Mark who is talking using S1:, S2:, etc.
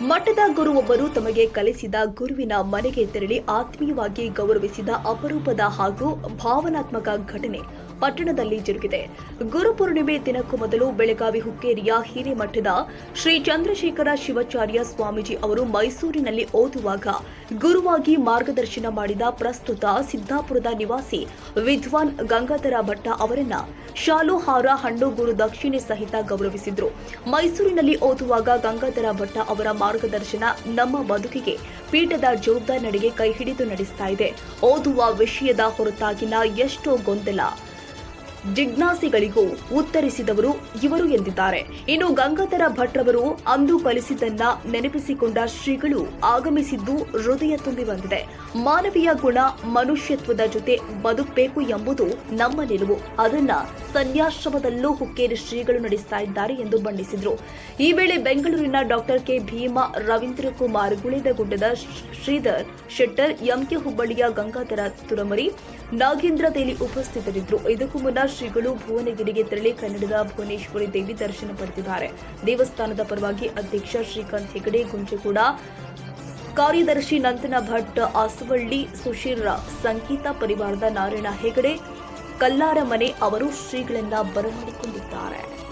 S1: ಮಠದ ಗುರುವೊಬ್ಬರು ತಮಗೆ ಕಲಿಸಿದ ಗುರುವಿನ ಮನೆಗೆ ತೆರಳಿ ಆತ್ಮೀಯವಾಗಿ ಗೌರವಿಸಿದ ಅಪರೂಪದ ಹಾಗೂ ಭಾವನಾತ್ಮಕ ಘಟನೆ ಪಟ್ಟಣದಲ್ಲಿ ಜರುಗಿದೆ. ಗುರುಪೂರ್ಣಿಮೆ ದಿನಕ್ಕೂ ಮೊದಲು ಬೆಳಗಾವಿ ಹುಕ್ಕೇರಿಯ ಹಿರೇಮಠದ ಶ್ರೀ ಚಂದ್ರಶೇಖರ ಶಿವಾಚಾರ್ಯ ಸ್ವಾಮೀಜಿ ಅವರು ಮೈಸೂರಿನಲ್ಲಿ ಓದುವಾಗ ಗುರುವಾಗಿ ಮಾರ್ಗದರ್ಶನ ಮಾಡಿದ ಪ್ರಸ್ತುತ ಸಿದ್ದಾಪುರದ ನಿವಾಸಿ ವಿದ್ವಾನ್ ಗಂಗಾಧರ ಭಟ್ಟ ಅವರನ್ನ ಶಾಲು ಹಾರ ಹಣ್ಣು ಗುರು ದಕ್ಷಿಣೆ ಸಹಿತ ಗೌರವಿಸಿದ್ರು. ಮೈಸೂರಿನಲ್ಲಿ ಓದುವಾಗ ಗಂಗಾಧರ ಭಟ್ಟ ಅವರ ಮಾರ್ಗದರ್ಶನ ನಮ್ಮ ಬದುಕಿಗೆ ಪೀಠದ ಜವಾಬ್ದಾರಿ ನಡೆಗೆ ಕೈ ಹಿಡಿದು ನಡೆಸ್ತಾ ಇದೆ. ಓದುವ ವಿಷಯದ ಹೊರತಾಗಿನ ಎಷ್ಟೋ ಗೊಂದಲ. ಜಿಜ್ಞಾಸೆಗಳಿಗೂ ಉತ್ತರಿಸಿದವರು ಇವರು ಎಂದಿದ್ದಾರೆ. ಇನ್ನು ಗಂಗಾಧರ ಭಟ್ರವರು ಅಂದು ಕಲಿಸಿದ್ದನ್ನ ನೆನಪಿಸಿಕೊಂಡ ಶ್ರೀಗಳು ಆಗಮಿಸಿದ್ದು ಹೃದಯ ತುಂಬಿ ಬಂದಿದೆ. ಮಾನವೀಯ ಗುಣ ಮನುಷ್ಯತ್ವದ ಜೊತೆ ಬದುಕಬೇಕು ಎಂಬುದು ನಮ್ಮ ನಿಲುವು. ಅದನ್ನ ಸನ್ಯಾಶ್ರಮದಲ್ಲೂ ಹುಕ್ಕೇರಿ ಶ್ರೀಗಳು ನಡೆಸ್ತಾ ಇದ್ದಾರೆ ಎಂದು ಬಣ್ಣಿಸಿದ್ರು. ಈ ವೇಳೆ ಬೆಂಗಳೂರಿನ ಡಾಕ್ಟರ್ ಕೆ. ಭೀಮಾ, ರವೀಂದ್ರ ಕುಮಾರ್, ಗುಳಿದಗುಡ್ಡದ ಶ್ರೀಧರ್ ಶೆಟ್ಟರ್ ಎಂಕೆ ಹುಬ್ಬಳ್ಳಿಯ ಗಂಗಾಧರ ತುರಮರಿ ನಾಗೇಂದ್ರ ತೇಲಿ ಉಪಸ್ಥಿತರಿದ್ದರು. ಇದಕ್ಕೂ ಮುನ್ನ ಶ್ರೀಗಳು ಭುವನಗಿರಿಗೆ ತೆರಳಿ ಕನ್ನಡದ ಭುವನೇಶ್ವರಿ ದೇವಿ ದರ್ಶನ ಪಡೆದಿದ್ದಾರೆ. ದೇವಸ್ಥಾನದ ಪರವಾಗಿ ಅಧ್ಯಕ್ಷ ಶ್ರೀಕಾಂತ್ ಹೆಗಡೆ ಗುಂಜೆಗೌಡ ಕಾರ್ಯದರ್ಶಿ ನಂದನ ಭಟ್ ಆಸವಳ್ಳಿ ಸುಶೀರ್ ಸಂಗೀತ ಪರಿವಾರದ ನಾರಾಯಣ ಹೆಗಡೆ, ಕಲ್ಲಾರಮನೆ ಅವರು ಶ್ರೀಗಳನ್ನ ಬರಮಾಡಿಕೊಂಡಿದ್ದಾರೆ.